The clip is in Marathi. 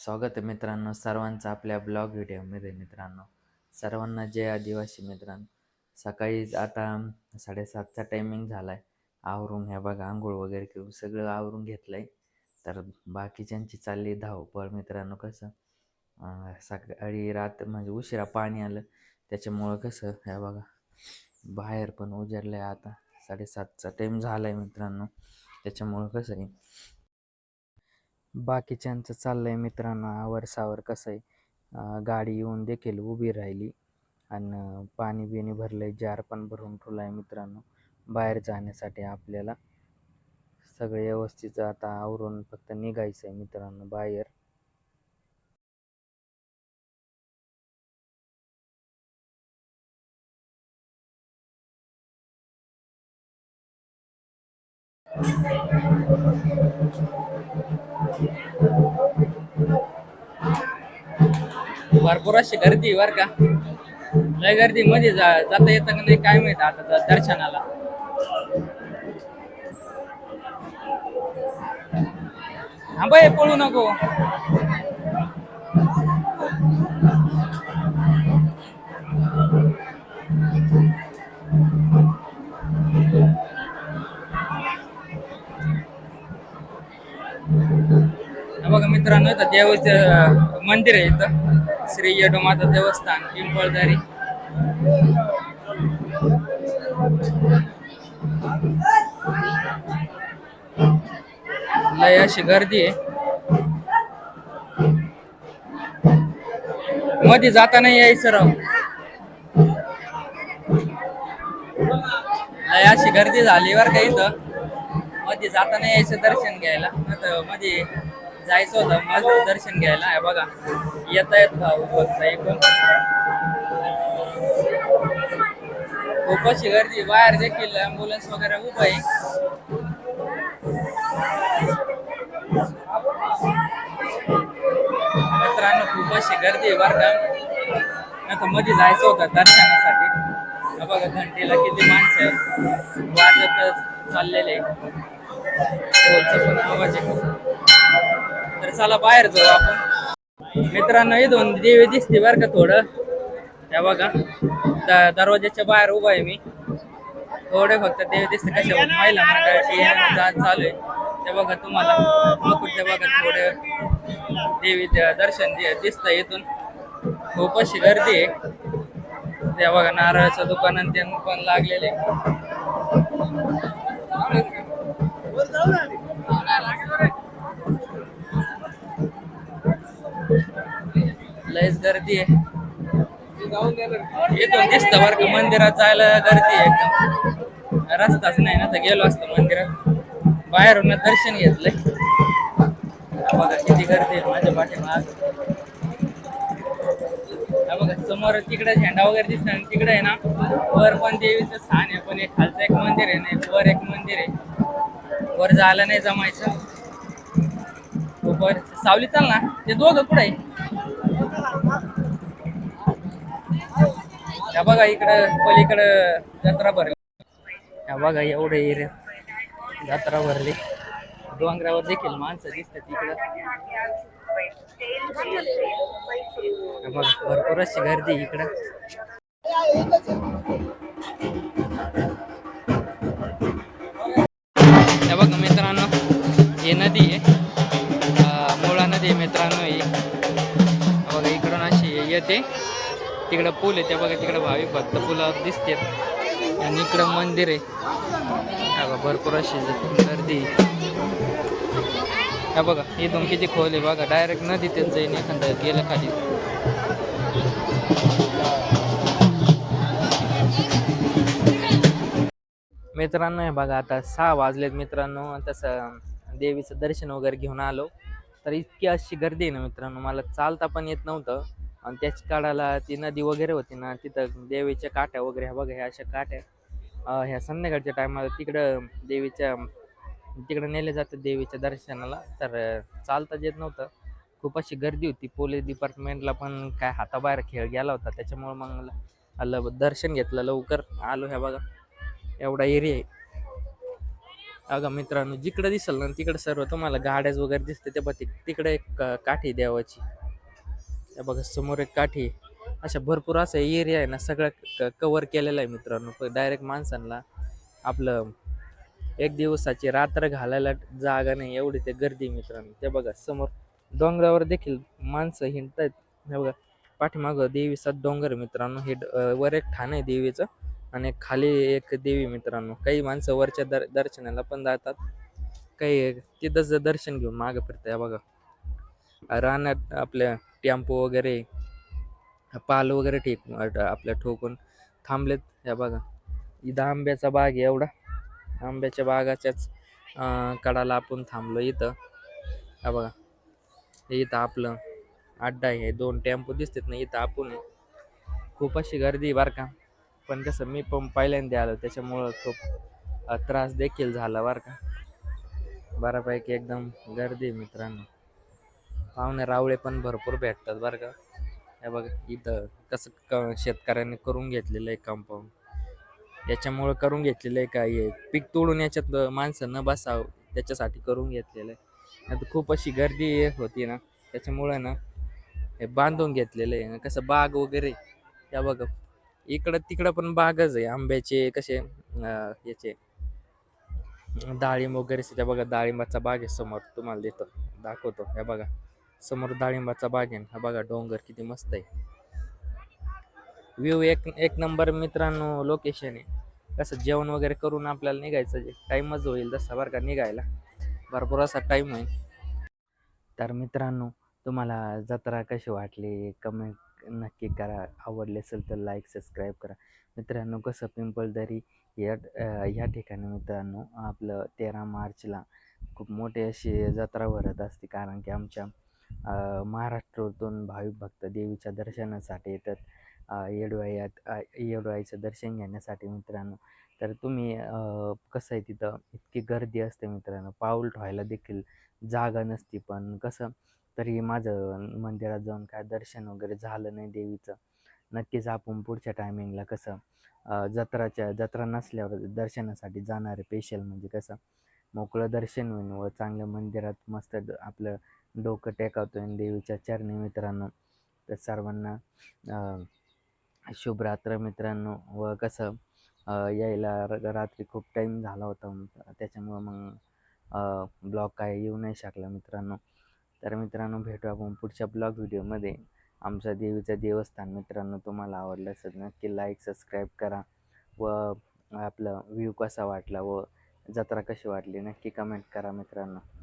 स्वागत आहे मित्रांनो सर्वांचं आपल्या ब्लॉग व्हिडिओमध्ये मित्रांनो. सर्वांना जय आदिवासी मित्रांनो. सकाळी आता साडेसातचा टायमिंग झाला आहे आवरून ह्या बघा आंघोळ वगैरे करून सगळं आवरून घेतलं आहे तर बाकीच्यांची चालली धावपळ मित्रांनो कसं? सकाळी रात म्हणजे उशिरा पाणी आलं. त्याच्यामुळं कसं ह्या बघा बाहेर पण उजाडलं आहे आता. साडेसातचा टाईम झाला आहे मित्रांनो. त्याच्यामुळं कसं आहे? बाकीच्यांचं चाललंय मित्रांनो आवर सावर कसं आहे गाडी येऊन देखील उभी राहिली आणि पाणी बिणी भरलं आहे जार पण भरून ठेवला आहे मित्रांनो बाहेर जाण्यासाठी आपल्याला. सगळे व्यवस्थित आता आवरून फक्त निघायचं आहे मित्रांनो बाहेर. भरपूर अशी गर्दी बर का. लय गर्दी मध्ये जा जाता येतं का नाही काय माहीत आता दर्शनाला. थांबा हे पळू नको. मित्रांनो इथं देवाचं मंदिर आहे इथं. श्री यडोमाता देवस्थान पिंपळदारी लय अशी गर्दी आहे. मध्ये जाता नाही यायचं राव. लय अशी गर्दी झाली बर का इथं. मध्ये जाता नाही यायचं दर्शन घ्यायला. मध्ये जायचं होतं मग दर्शन घ्यायला. आहे बघा येत आहेत भाऊ फक्त एकूण गर्दी बाहेर देखील ॲम्ब्युलन्स वगैरे उभं आहे. मित्रांनो खूपच गर्दी आहे बरं का. नाहीतरमध्ये जायचं होतं दर्शनासाठी. बघा घंटेला किती माणसं आहे वाजत चाललेले पण आवाज आहे तर चला बाहेर जाऊ आपण. मित्रांनो इथून देवी दिसते बरं का थोडं. त्या बघा त्या दरवाज्याच्या बाहेर उभा आहे मी. थोडे फक्त देवी दिसते कशा महिला मंडळाची चालू आहे. ते बघा तुम्हाला. मुकुट ते बघा थोडे. देवी दर्शन दि- इथून. खूप अशी गर्दी आहे. त्या बघा नारळाचं दुकान आणि ते पण लागलेले लयच गर्दी आहे. येतो दिसत बर का मंदिरात जायला गर्दी आहे एकदम. रस्ताच नाही ना तर गेलो असतो मंदिरात. बाहेरून दर्शन घेतलंय. बघा किती गर्दी आहे माझ्या पाठीमाग. बघा समोर तिकडे झेंडा वगैरे दिसतो आणि तिकडे आहे ना वर पण देवीचं स्थान आहे पण एक खालचं एक मंदिर आहे ना वर एक मंदिर आहे. वर जायला नाही जमायचं. वर सावली चाल ना ते दोघं कुठे आहे? ह्या बघा इकडं पलीकडं जत्रा भरली. ह्या बघा एवढं एरिया जत्रा भरली. डोंगरावर देखील माणसं दिसतात इकडं. या बघा भरपूर अशी गर्दी इकडं. बघा मित्रांनो ही नदी आहे. मुळा नदी मित्रांनो ही. येते. तिकडं पूल आहे त्या बघा तिकडं भाविक भक्त पुलावर दिसते आणि इकडं मंदिर आहे. बघा भरपूर अशी गर्दी हा बघा इथून किती खोल आहे बघा डायरेक्ट नदीतच जाईन एखादं गेलं खाली. मित्रांनो हे बघा आता सहा वाजलेत मित्रांनो. तसं देवीचं दर्शन वगैरे घेऊन आलो. तर इतकी अशी गर्दी आहे ना मित्रांनो मला चालता पण येत नव्हतं. आणि त्याच काळाला ती नदी वगैरे होती ना तिथं देवीच्या काट्या वगैरे ह्या बघा ह्या अशा काट्या ह्या संध्याकाळच्या टायमाला तिकडं देवीच्या तिकडं नेले जातात देवीच्या दर्शनाला. तर चालताच येत नव्हतं. खूप अशी गर्दी होती. पोलीस डिपार्टमेंटला पण काय हाताबाहेर खेळ गेला होता. त्याच्यामुळं मग आलं दर्शन घेतलं लवकर. आलो ह्या बघा एवढा एरिया आहे. अगं मित्रांनो जिकडं दिसेल ना तिकडं सर्व तुम्हाला गाड्याच वगैरे दिसते. ते बघ तिकडे एक काठी देवाची. त्या बघा समोर एक काठी अशा भरपूर असा एरिया आहे ना सगळं कवर केलेला आहे मित्रांनो. डायरेक्ट माणसांना आपलं एक दिवसाची रात्र घालायला जागा नाही एवढी ते गर्दी मित्रांनो. ते बघा समोर डोंगरावर देखील माणसं हिंडतायत. हे बघा पाठीमागं देवीचा डोंगर मित्रांनो. हे वर एक ठाण आहे देवीचं आणि खाली एक देवी मित्रांनो. काही माणसं वरच्या दर दर्शनाला पण जातात. काही तिथंच दर्शन घेऊन मागं फिरताय बघा. रानात आपल्या टेम्पो वगैरे पाल वगैरे ठीक आपल्या ठोकून थांबलेत. या बघा इथं आंब्याचा बाग आहे एवढा. आंब्याच्या बागाच्याच कडाला आपण थांबलो इथं. हा बघा इथं आपलं अड्डा आहे. दोन टेम्पो दिसतात ना इथं आपण खूप अशी गर्दी बरं का. पण कसं मी पण पहिल्यांदा आलो त्याच्यामुळं खूप त्रास देखील झाला बरं का. बऱ्यापैकी एकदम गर्दी मित्रांनो. पाहुणे रावळे पण भरपूर भेटतात बरं का. हे बघा इथं कसं क शेतकऱ्यांनी करून घेतलेलं आहे कंपाऊंड याच्यामुळं करून घेतलेलं आहे काय आहे. पीक तोडून याच्यात माणसं न बसावं त्याच्यासाठी करून घेतलेलं आहे. आता खूप अशी गर्दी होती ना त्याच्यामुळं ना हे बांधून घेतलेलं आहे. कसं बाग वगैरे या बघा. इकडं तिकडं पण बागच आहे. आंब्याचे कसे याचे डाळिंब वगैरे त्या बघा डाळिंबाचा बाग आहे समोर. तुम्हाला देतो दाखवतो. हे बघा. समोर डाळिंबाचा बागेन हा बघा डोंगर किती मस्त आहे. व्ह्यू एक एक नंबर मित्रांनो लोकेशन आहे. कसं जेवण वगैरे करून आपल्याला निघायचं जे टाईमच होईल तसा बरं का निघायला. भरपूर असा टाईम होईल तर मित्रांनो तुम्हाला जत्रा कशी वाटली? कमेंट नक्की करा. आवडली असेल तर लाईक सबस्क्राईब करा. मित्रांनो कसं पिंपळदरी या या ठिकाणी मित्रांनो आपलं तेरा मार्चला खूप मोठी अशी जत्रा भरत असते. कारण की आमच्या महाराष्ट्रातून भाविक भक्त देवीच्या दर्शनासाठी येतात. अं, येडवाईचं दर्शन घेण्यासाठी मित्रांनो. तर तुम्ही कसं आहे तिथं? इतकी गर्दी असते मित्रांनो. पाऊल ठेवायला देखील जागा नसती. पण कसं? तरी माझं मंदिरात जाऊन काय दर्शन वगैरे झालं नाही देवीचं. नक्कीच आपण पुढच्या टायमिंगला कसं? जत्राच्या जत्रा नसल्यावर दर्शनासाठी जाणारे पेशल म्हणजे कसं? मोकळं दर्शन होईल व चांगल्या मंदिरात मस्त आपलं डोकं टेकावतो आणि देवीच्या चरणी मित्रांनो. तर सर्वांना शुभरात्र मित्रांनो. व कसं यायला र- रात्री खूप टाईम झाला होता. त्याच्यामुळं मग ब्लॉग काय येऊ नाही शकला मित्रांनो. तर मित्रांनो भेटू आपण पुढच्या ब्लॉग व्हिडिओमध्ये आमचं देवीचं देवस्थान मित्रांनो तुम्हाला आवडलं असेल नक्की लाईक सबस्क्राईब करा. व आपलं व्ह्यू कसा वाटला व जत्रा कशी वाटली? नक्की कमेंट करा मित्रांनो.